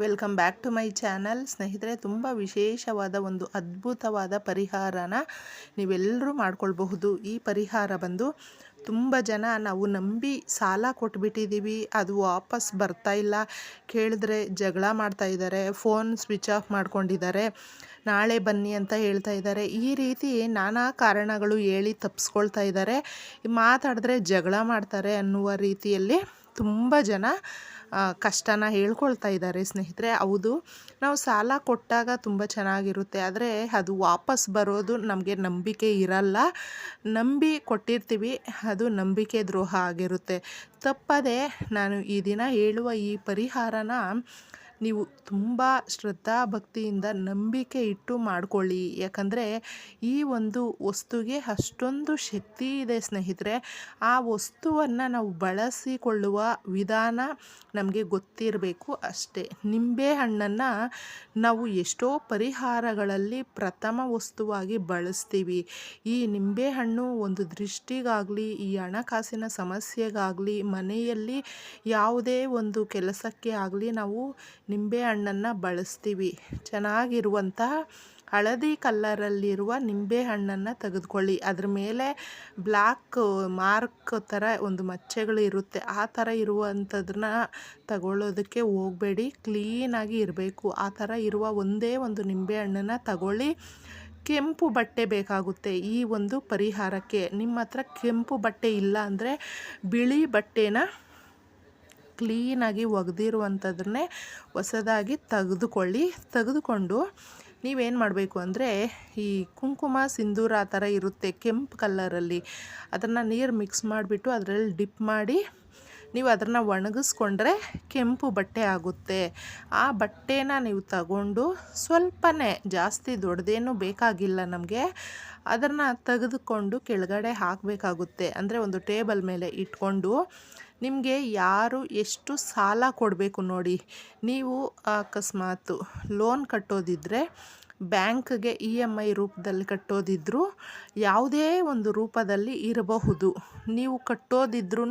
Welcome back to my channel. ಸ್ನೇಹಿತರೆ, ತುಂಬ ವಿಶೇಷವಾದ ಒಂದು ಅದ್ಭುತವಾದ ಪರಿಹಾರನ ನೀವೆಲ್ಲರೂ ಮಾಡ್ಕೊಳ್ಬಹುದು. ಈ ಪರಿಹಾರ ಬಂದು ತುಂಬ ಜನ ನಾವು ನಂಬಿ ಸಾಲ ಕೊಟ್ಬಿಟ್ಟಿದ್ದೀವಿ ಅದು ವಾಪಸ್ ಇಲ್ಲ. ಕೇಳಿದ್ರೆ ಜಗಳ ಮಾಡ್ತಾ ಇದ್ದಾರೆ. ಫೋನ್ ಸ್ವಿಚ್ ಆಫ್ ಮಾಡ್ಕೊಂಡಿದ್ದಾರೆ. ನಾಳೆ ಬನ್ನಿ ಅಂತ ಹೇಳ್ತಾ ಇದ್ದಾರೆ. ಈ ರೀತಿ ನಾನಾ ಕಾರಣಗಳು ಹೇಳಿ ತಪ್ಪಿಸ್ಕೊಳ್ತಾ ಇದ್ದಾರೆ. ಮಾತಾಡಿದ್ರೆ ಜಗಳ ಮಾಡ್ತಾರೆ ಅನ್ನುವ ರೀತಿಯಲ್ಲಿ ತುಂಬ ಜನ ಕಷ್ಟನ ಹೇಳ್ಕೊಳ್ತಾ ಇದ್ದಾರೆ ಸ್ನೇಹಿತರೆ. ಹೌದು, ನಾವು ಸಾಲ ಕೊಟ್ಟಾಗ ತುಂಬ ಚೆನ್ನಾಗಿರುತ್ತೆ. ಆದರೆ ಅದು ವಾಪಸ್ ಬರೋದು ನಮಗೆ ನಂಬಿಕೆ ಇರಲ್ಲ. ನಂಬಿ ಕೊಟ್ಟಿರ್ತೀವಿ, ಅದು ನಂಬಿಕೆ ದ್ರೋಹ ಆಗಿರುತ್ತೆ. ತಪ್ಪದೆ ನಾನು ಈ ದಿನ ಹೇಳುವ ಈ ಪರಿಹಾರನ ನೀವು ತುಂಬ ಶ್ರದ್ಧಾ ಭಕ್ತಿಯಿಂದ ನಂಬಿಕೆ ಇಟ್ಟು ಮಾಡಿಕೊಳ್ಳಿ. ಯಾಕಂದರೆ ಈ ಒಂದು ವಸ್ತುಗೆ ಅಷ್ಟೊಂದು ಶಕ್ತಿ ಇದೆ ಸ್ನೇಹಿತರೆ. ಆ ವಸ್ತುವನ್ನು ನಾವು ಬಳಸಿಕೊಳ್ಳುವ ವಿಧಾನ ನಮಗೆ ಗೊತ್ತಿರಬೇಕು ಅಷ್ಟೇ. ನಿಂಬೆ ಹಣ್ಣನ್ನು ನಾವು ಎಷ್ಟೋ ಪರಿಹಾರಗಳಲ್ಲಿ ಪ್ರಥಮ ವಸ್ತುವಾಗಿ ಬಳಸ್ತೀವಿ. ಈ ನಿಂಬೆಹಣ್ಣು ಒಂದು ದೃಷ್ಟಿಗಾಗಲಿ, ಈ ಹಣಕಾಸಿನ ಸಮಸ್ಯೆಗಾಗಲಿ, ಮನೆಯಲ್ಲಿ ಯಾವುದೇ ಒಂದು ಕೆಲಸಕ್ಕೆ ಆಗಲಿ ನಾವು ನಿಂಬೆ ಹಣ್ಣನ್ನು ಬಳಸ್ತೀವಿ. ಚೆನ್ನಾಗಿರುವಂತಹ ಹಳದಿ ಕಲ್ಲರಲ್ಲಿರುವ ನಿಂಬೆ ಹಣ್ಣನ್ನು ತೆಗೆದುಕೊಳ್ಳಿ. ಅದ್ರ ಮೇಲೆ ಬ್ಲ್ಯಾಕ್ ಮಾರ್ಕ್ ಥರ ಒಂದು ಮಚ್ಚೆಗಳು ಇರುತ್ತೆ. ಆ ಥರ ಇರುವಂಥದ್ರನ್ನ ತಗೊಳ್ಳೋದಕ್ಕೆ ಹೋಗಬೇಡಿ. ಕ್ಲೀನಾಗಿ ಇರಬೇಕು. ಆ ಥರ ಇರುವ ಒಂದೇ ಒಂದು ನಿಂಬೆ ಹಣ್ಣನ್ನು ತಗೊಳ್ಳಿ. ಕೆಂಪು ಬಟ್ಟೆ ಬೇಕಾಗುತ್ತೆ. ಈ ಒಂದು ಪರಿಹಾರಕ್ಕೆ. ನಿಮ್ಮ ಹತ್ರ ಕೆಂಪು ಬಟ್ಟೆ ಇಲ್ಲ ಅಂದರೆ ಬಿಳಿ ಬಟ್ಟೆನ ಕ್ಲೀನಾಗಿ ಒಗೆದಿರುವಂಥದ್ರನ್ನೇ ಹೊಸದಾಗಿ ತೆಗೆದುಕೊಳ್ಳಿ. ತೆಗೆದುಕೊಂಡು ನೀವೇನು ಮಾಡಬೇಕು ಅಂದರೆ ಈ ಕುಂಕುಮ ಸಿಂಧೂರ ಆ ಥರ ಇರುತ್ತೆ ಕೆಂಪು ಕಲ್ಲರಲ್ಲಿ ಅದನ್ನು ನೀರು ಮಿಕ್ಸ್ ಮಾಡಿಬಿಟ್ಟು ಅದರಲ್ಲಿ ಡಿಪ್ ಮಾಡಿ ನೀವು ಅದನ್ನು ಒಣಗಿಸ್ಕೊಂಡ್ರೆ ಕೆಂಪು ಬಟ್ಟೆ ಆಗುತ್ತೆ. ಆ ಬಟ್ಟೆನ ನೀವು ತಗೊಂಡು ಸ್ವಲ್ಪನೇ ಜಾಸ್ತಿ ದೊಡ್ಡದೇನು ಬೇಕಾಗಿಲ್ಲ ನಮಗೆ. ಅದನ್ನು ತೆಗೆದುಕೊಂಡು ಕೆಳಗಡೆ ಹಾಕಬೇಕಾಗುತ್ತೆ. ಅಂದರೆ ಒಂದು ಟೇಬಲ್ ಮೇಲೆ ಇಟ್ಕೊಂಡು ನಿಮಗೆ ಯಾರು ಎಷ್ಟು ಸಾಲ ಕೊಡಬೇಕು ನೋಡಿ. ನೀವು ಅಕಸ್ಮಾತು ಲೋನ್ ಕಟ್ಟೋದಿದ್ದರೆ ಬ್ಯಾಂಕ್ಗೆ ಇ ಎಂ ಐ ರೂಪದಲ್ಲಿ ಕಟ್ಟೋದಿದ್ದರೂ ಯಾವುದೇ ಒಂದು ರೂಪದಲ್ಲಿ ಇರಬಹುದು. ನೀವು ಕಟ್ಟೋದಿದ್ರೂ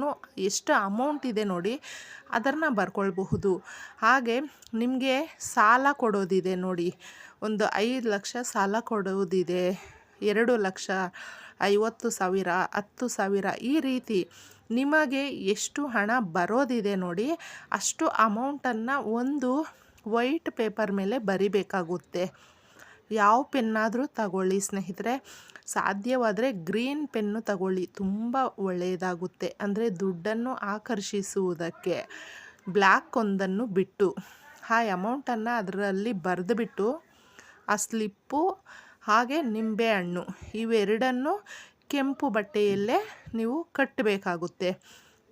ಎಷ್ಟು ಅಮೌಂಟ್ ಇದೆ ನೋಡಿ ಅದನ್ನು ಬರ್ಕೊಳ್ಬಹುದು. ಹಾಗೆ ನಿಮಗೆ ಸಾಲ ಕೊಡೋದಿದೆ ನೋಡಿ. ಒಂದು ಐದು ಲಕ್ಷ ಸಾಲ ಕೊಡೋದಿದೆ, ಎರಡು ಲಕ್ಷ ಐವತ್ತು ಸಾವಿರ, ಹತ್ತು ಸಾವಿರ ಈ ರೀತಿ ನಿಮಗೆ ಎಷ್ಟು ಹಣ ಬರೋದಿದೆ ನೋಡಿ ಅಷ್ಟು ಅಮೌಂಟನ್ನು ಒಂದು ವೈಟ್ ಪೇಪರ್ ಮೇಲೆ ಬರಿಬೇಕಾಗುತ್ತೆ. ಯಾವ ಪೆನ್ನಾದರೂ ತಗೊಳ್ಳಿ ಸ್ನೇಹಿತರೆ. ಸಾಧ್ಯವಾದರೆ ಗ್ರೀನ್ ಪೆನ್ನು ತಗೊಳ್ಳಿ. ತುಂಬ ಒಳ್ಳೆಯದಾಗುತ್ತೆ ಅಂದರೆ ದುಡ್ಡನ್ನು ಆಕರ್ಷಿಸುವುದಕ್ಕೆ. ಬ್ಲ್ಯಾಕ್ ಒಂದನ್ನು ಬಿಟ್ಟು. ಆ ಅಮೌಂಟನ್ನು ಅದರಲ್ಲಿ ಬರೆದುಬಿಟ್ಟು ಆ ಸ್ಲಿಪ್ಪು, ಹಾಗೆ ನಿಂಬೆಹಣ್ಣು ಇವೆರಡನ್ನು ಕೆಂಪು ಬಟ್ಟೆಯಲ್ಲೇ ನೀವು ಕಟ್ಟಬೇಕಾಗುತ್ತೆ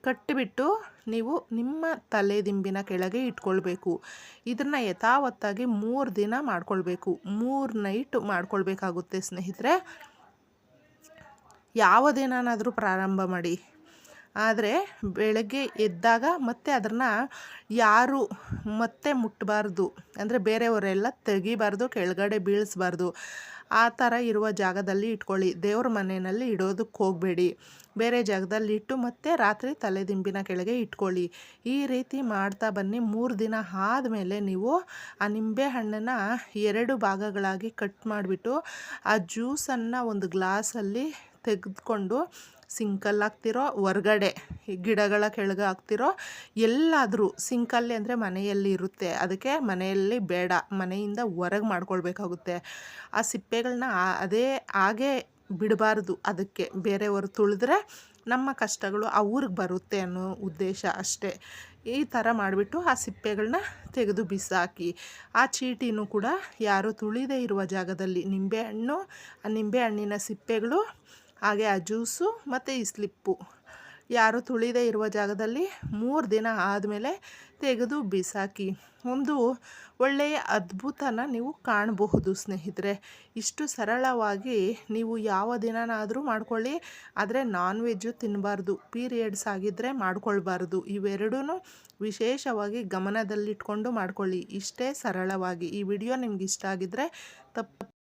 ಕಟ್ಟಿಬಿಟ್ಟು ನೀವು ನಿಮ್ಮ ತಲೆ ದಿಂಬಿನ ಕೆಳಗೆ ಇಟ್ಕೊಳ್ಬೇಕು. ಇದನ್ನು ಯಥಾವತ್ತಾಗಿ ಮೂರು ದಿನ ಮಾಡ್ಕೊಳ್ಬೇಕು. ಮೂರು ನೈಟ್ ಮಾಡ್ಕೊಳ್ಬೇಕಾಗುತ್ತೆ ಸ್ನೇಹಿತರೆ. ಯಾವ ದಿನನಾದರೂ ಪ್ರಾರಂಭ ಮಾಡಿ. ಆದರೆ ಬೆಳಗ್ಗೆ ಎದ್ದಾಗ ಮತ್ತೆ ಅದನ್ನು ಯಾರು ಮತ್ತೆ ಮುಟ್ಟಬಾರ್ದು ಅಂದರೆ ಬೇರೆಯವರೆಲ್ಲ ತೆಗಿಬಾರ್ದು, ಕೆಳಗಡೆ ಬೀಳಿಸ್ಬಾರ್ದು. ಆ ಥರ ಇರುವ ಜಾಗದಲ್ಲಿ ಇಟ್ಕೊಳ್ಳಿ. ದೇವ್ರ ಮನೆಯಲ್ಲಿ ಇಡೋದಕ್ಕೆ ಹೋಗಬೇಡಿ. ಬೇರೆ ಜಾಗದಲ್ಲಿ ಇಟ್ಟು ಮತ್ತೆ ರಾತ್ರಿ ತಲೆದಿಂಬಿನ ಕೆಳಗೆ ಇಟ್ಕೊಳ್ಳಿ. ಈ ರೀತಿ ಮಾಡ್ತಾ ಬನ್ನಿ. ಮೂರು ದಿನ ಆದಮೇಲೆ ನೀವು ಆ ನಿಂಬೆ ಹಣ್ಣನ್ನು ಎರಡು ಭಾಗಗಳಾಗಿ ಕಟ್ ಮಾಡಿಬಿಟ್ಟು ಆ ಜ್ಯೂಸನ್ನು ಒಂದು ಗ್ಲಾಸಲ್ಲಿ ತೆಗೆದುಕೊಂಡು ಸಿಂಕಲ್ಲಿ ಹಾಕ್ತಿರೋ, ಹೊರ್ಗಡೆ ಗಿಡಗಳ ಕೆಳಗೆ ಹಾಕ್ತಿರೋ, ಎಲ್ಲಾದರೂ ಸಿಂಕಲ್ಲಿ ಅಂದರೆ ಮನೆಯಲ್ಲಿ ಇರುತ್ತೆ. ಅದಕ್ಕೆ ಮನೆಯಲ್ಲಿ ಬೇಡ. ಮನೆಯಿಂದ ಹೊರಗೆ ಮಾಡ್ಕೊಳ್ಬೇಕಾಗುತ್ತೆ. ಆ ಸಿಪ್ಪೆಗಳನ್ನ ಅದೇ ಹಾಗೆ ಬಿಡಬಾರ್ದು. ಅದಕ್ಕೆ ಬೇರೆಯವರು ತುಳಿದ್ರೆ ನಮ್ಮ ಕಷ್ಟಗಳು ಊರಿಗೆ ಬರುತ್ತೆ ಅನ್ನೋ ಉದ್ದೇಶ ಅಷ್ಟೇ. ಈ ಥರ ಮಾಡಿಬಿಟ್ಟು ಆ ಸಿಪ್ಪೆಗಳನ್ನ ತೆಗೆದು ಬಿಸಾಕಿ, ಆ ಚೀಟಿನೂ ಕೂಡ ಯಾರು ತುಳಿದೇ ಇರುವ ಜಾಗದಲ್ಲಿ ನಿಂಬೆಹಣ್ಣು ಆ ನಿಂಬೆಹಣ್ಣಿನ ಸಿಪ್ಪೆಗಳು ಹಾಗೆ ಆ ಜ್ಯೂಸು ಮತ್ತು ಈ ಸ್ಲಿಪ್ಪು. ಯಾರು ತುಳಿದೇ ಇರುವ ಜಾಗದಲ್ಲಿ ಮೂರು ದಿನ ಆದಮೇಲೆ ತೆಗೆದು ಬಿಸಾಕಿ. ಒಂದು ಒಳ್ಳೆಯ ಅದ್ಭುತನ ನೀವು ಕಾಣಬಹುದು ಸ್ನೇಹಿತರೆ. ಇಷ್ಟು ಸರಳವಾಗಿ ನೀವು ಯಾವ ದಿನನಾದರೂ ಮಾಡ್ಕೊಳ್ಳಿ. ಆದರೆ ನಾನ್ ವೆಜ್ಜು ತಿನ್ನಬಾರ್ದು ಪೀರಿಯಡ್ಸ್ ಆಗಿದ್ದರೆ ಮಾಡ್ಕೊಳ್ಬಾರ್ದು. ಇವೆರಡೂ ವಿಶೇಷವಾಗಿ ಗಮನದಲ್ಲಿಟ್ಕೊಂಡು ಮಾಡ್ಕೊಳ್ಳಿ. ಇಷ್ಟೇ ಸರಳವಾಗಿ. ಈ ವಿಡಿಯೋ ನಿಮ್ಗೆ ಇಷ್ಟ ಆಗಿದ್ದರೆ ತಪ್ಪು